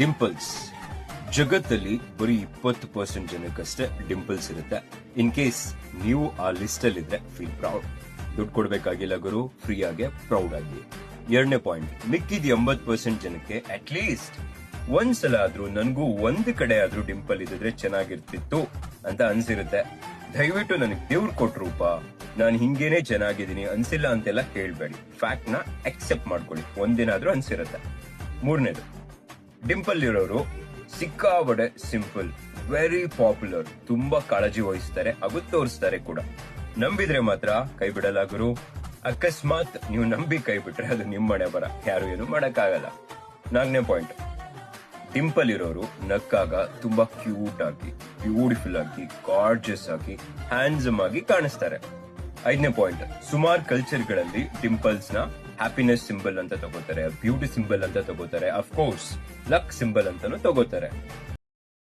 ಡಿಂಪಲ್ಸ್ ಜಗತ್ತಲ್ಲಿ ಬರೀ ಇಪ್ಪತ್ತು ಪರ್ಸೆಂಟ್ ಜನಕ್ಕಷ್ಟೇ ಡಿಂಪಲ್ಸ್ ಇರುತ್ತೆ. ಇನ್ ಕೇಸ್ ನೀವು ಆ ಲಿಸ್ಟ್ ಅಲ್ಲಿ ಇದ್ರೆ ಫೀಲ್ ಪ್ರೌಡ್ ದುಡ್ಡು ಕೊಡ್ಬೇಕಾಗಿಲ್ಲ ಗುರು ಫ್ರೀ ಆಗಿ ಪ್ರೌಡ್ ಆಗಿ. ಎರಡನೇ ಪಾಯಿಂಟ್ ಮಿಕ್ಕಿದ ಎಂಬತ್ ಪರ್ಸೆಂಟ್ ಜನಕ್ಕೆ ಅಟ್ ಲೀಸ್ಟ್ ಒಂದ್ಸಲ ಆದ್ರೂ, ನನಗೂ ಒಂದ್ ಕಡೆ ಆದ್ರೂ ಡಿಂಪಲ್ ಇದ್ರೆ ಚೆನ್ನಾಗಿರ್ತಿತ್ತು ಅಂತ ಅನ್ಸಿರುತ್ತೆ. ದಯವಿಟ್ಟು ನನಗೆ ದೇವ್ರು ಕೊಟ್ರೂಪ ನಾನು ಹಿಂಗೇನೆ ಚೆನ್ನಾಗಿದ್ದೀನಿ, ಅನ್ಸಿಲ್ಲ ಅಂತೆಲ್ಲ ಹೇಳ್ಬೇಡಿ ಫ್ಯಾಕ್ಟ್ನ ಅಕ್ಸೆಪ್ಟ್ ಮಾಡ್ಕೊಳ್ಳಿ. ಒಂದಿನಾದ್ರೂ ಅನ್ಸಿರುತ್ತೆ. ಮೂರನೇದು ಡಿಂಪಲ್ ಇರೋರು ಸಿಕ್ಕಾಬಡೆ ಸಿಂಪಲ್ ವೆರಿ ಪಾಪ್ಯುಲರ್ ತುಂಬಾ ಕಾಳಜಿ ವಹಿಸ್ತಾರೆ, ಹಾಗೂ ತೋರಿಸ್ತಾರೆ ಕೂಡ. ನಂಬಿದ್ರೆ ಮಾತ್ರ ಕೈ ಬಿಡಲ್ಲ ಗುರು. ಅಕಸ್ಮಾತ್ ನೀವು ನಂಬಿ ಕೈ ಬಿಟ್ರೆ ಅದು ನಿಮ್ಮ ಮನೆ ಬರ ಯಾರು ಏನು ಮಾಡಕ್ಕಾಗಲ್ಲ. ನಾಲ್ಕನೇ ಪಾಯಿಂಟ್ ಡಿಂಪಲ್ ಇರೋರು ನಕ್ಕಾಗ ತುಂಬಾ ಕ್ಯೂಟ್ ಆಗಿ ಬ್ಯೂಟಿಫುಲ್ ಆಗಿ ಗಾರ್ಜಸ್ ಆಗಿ ಹ್ಯಾಂಡ್ಸಮ್ ಆಗಿ ಕಾಣಿಸ್ತಾರೆ. ಐದನೇ ಪಾಯಿಂಟ್ ಸುಮಾರು ಕಲ್ಚರ್ಗಳಲ್ಲಿ ಡಿಂಪಲ್ಸ್ನ ಹ್ಯಾಪಿನೆಸ್ ಸಿಂಬಲ್ ಅಂತ ತಗೋತಾರೆ ಬ್ಯೂಟಿ ಸಿಂಬಲ್ ಅಂತ ತಗೋತಾರೆ ಅಫ್ಕೋರ್ಸ್ ಲಕ್ ಸಿಂಬಲ್ ಅಂತಾನು ತಗೋತಾರೆ.